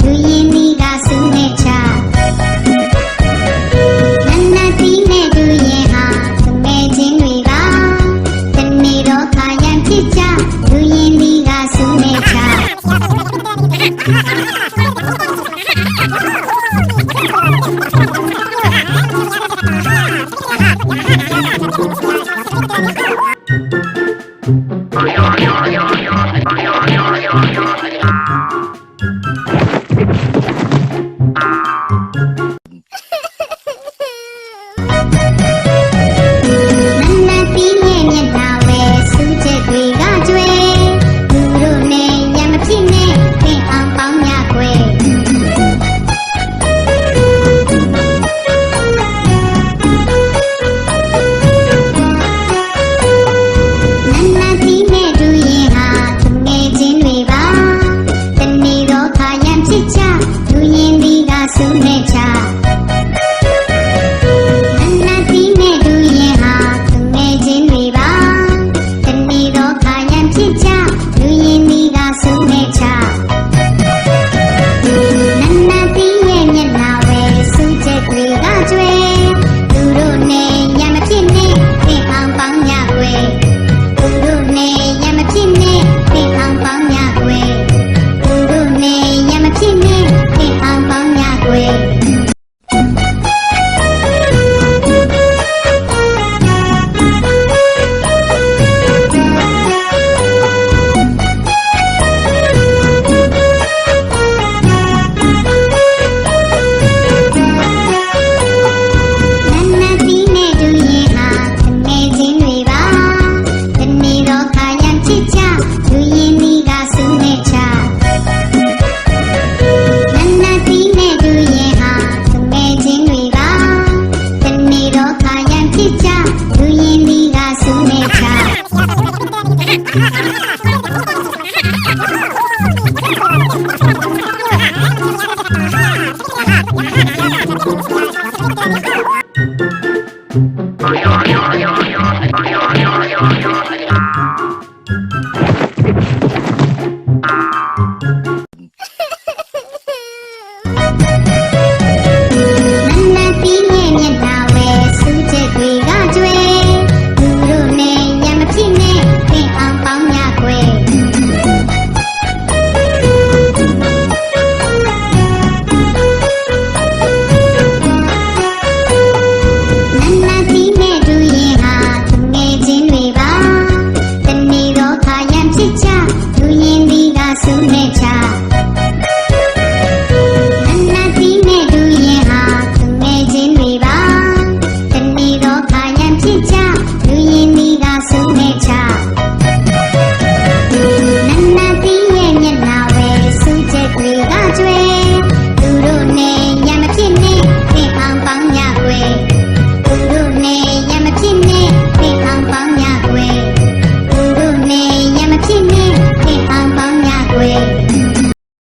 주인이 가슴에 차. 만나지 내 주의 하동의 진위가 텐미로 하얀 피자 주인이 가슴에 차. Thank you.